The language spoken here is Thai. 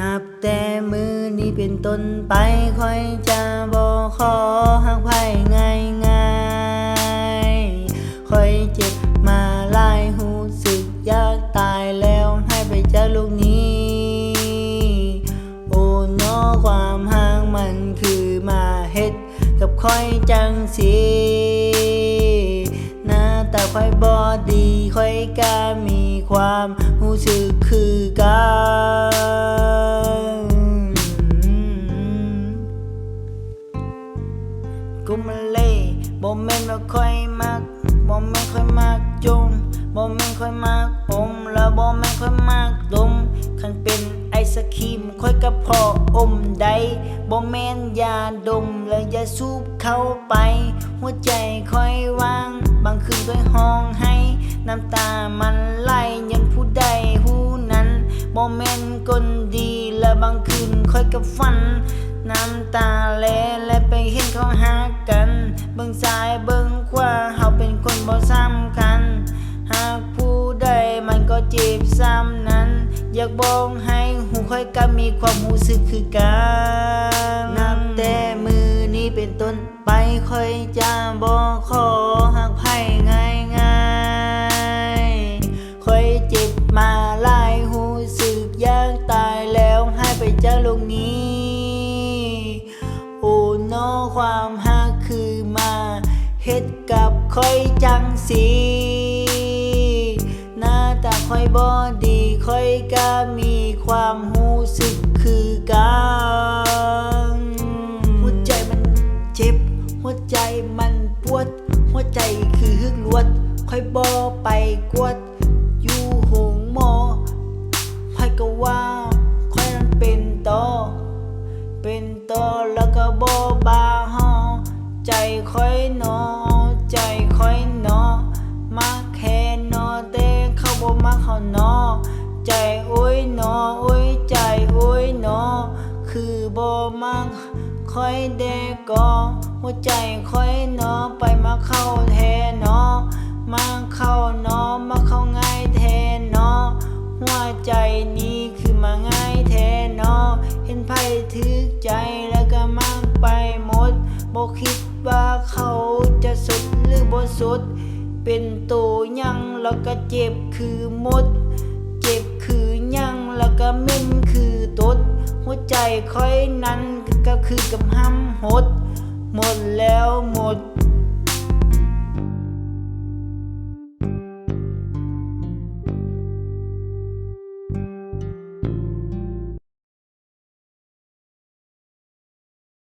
นับแต่มือนี้เป็นต้นไปค่อยจะบอกขอหักไผ่ง่ายง่ายค่อยเจ็บมาลายหูสึกอยากตายแล้วให้ไปเจากโลกนี้ โอ้เนอความห่างมันคือมาเฮ็ด กับค่อยจังสีหน้าตาค่อยบอดีค่อยกามีความรู้สึกคือกัน แม่นว่ค่อยมักบ่แม่นค่อยมักจุ่มบ่แม่นค่อยมักอมแล้วบ่แม่นค่อยมักดมคันเป็นไอศครีมค่อยก็พออมได้บ่แม่นยาดมแล้วยาสูบเข้าไป หัวใจค่อยวาง บางคืนค่อยห้องให้ น้ำตามันไหลยันผู้ใดหูนั้นบ่แม่นคน บางคืนค่อยก็ฝัน น้ำตาแลและไปเห็นเขาหากัน เบิ่งซ้ายเบิ่งขวาเฮาเป็นคนบ่สำคัญ หากผู้ใดมันก็เจ็บซ้ำนั้น อยากบอกให้หูค่อยก็มีความรู้สึกคือกันนับแต่มือนี้เป็นต้นไปค่อยจะบอกขอ ความหักคือมาเฮ็ดกับค่อยจังสีหน้าตาค่อยบอดีค่อยก็มีความหูสึกคือกันหัวใจมันเจ็บ หัวใจมันปวด หัวใจคือฮึกลวด ค่อยบอไปกวด เป็นต่อแล้วก็บอบาฮอใจค่อยนอใจค่อยนอมาแค่นอแต่เข้าบ่มาเขานอใจโอ้ยนอโอ้ยใจโอ้ยนอคือบ่มักค่อยแดกอหัวใจค่อยนอไปมาเข้าแทนอมาเข้านอมาเข้าง่ายแทนหนอหัวใจนี้ โตยังแล้วก็เจ็บคือหมด เจ็บคือยังแล้วก็เม่นคือตด หัวใจค่อยนั้นก็คือกำห้ำหด หมดแล้วหมด